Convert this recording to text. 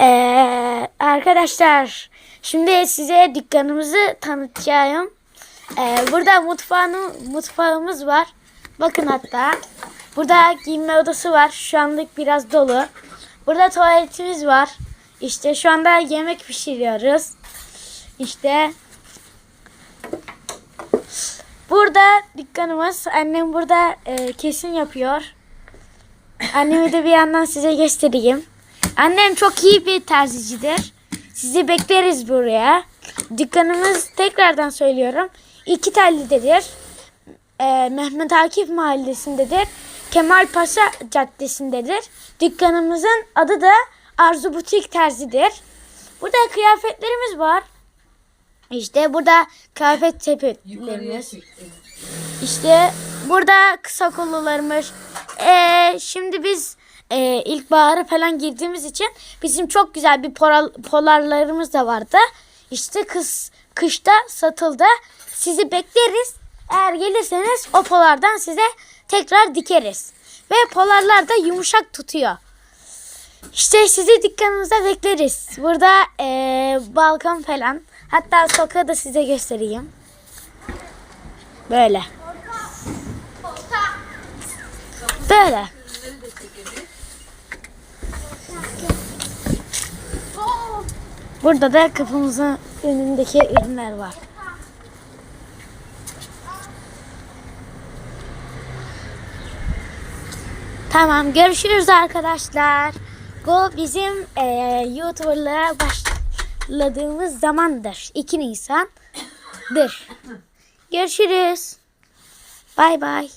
Ee, arkadaşlar şimdi size dükkanımızı tanıtacağım. Ee, burada mutfağını, mutfağımız var. Bakın hatta. Burada giyinme odası var. Şu anlık biraz dolu. Burada tuvaletimiz var. İşte şu anda yemek pişiriyoruz. İşte burada dükkanımız. Annem burada e, kesim yapıyor. Annemi de bir yandan size göstereyim. Annem çok iyi bir terzicidir. Sizi bekleriz buraya. Dükkanımız tekrardan söylüyorum. İki tellidedir. Ee, Mehmet Akif mahallesindedir. Kemal Paşa Caddesi'ndedir. Dükkanımızın adı da Arzu Butik Terzi'dir. Burada kıyafetlerimiz var. İşte burada kıyafet sepetlerimiz. İşte burada kısa kollularımız. Ee, şimdi biz e, ilkbahara falan girdiğimiz için bizim çok güzel bir poral, polarlarımız da vardı. İşte kış, kışta satıldı. Sizi bekleriz. Eğer gelirseniz o polardan size tekrar dikeriz. Ve polarlar da yumuşak tutuyor. İşte sizi dükkanımıza bekleriz. Burada e, balkon falan. Hatta sokağı da size göstereyim. Böyle. Böyle. Burada da kapımızın önündeki ürünler var. Tamam görüşürüz arkadaşlar. Bu bizim e, YouTuber'lığa başladığımız zamandır. 2 Nisan'dır. Görüşürüz. Bay bay.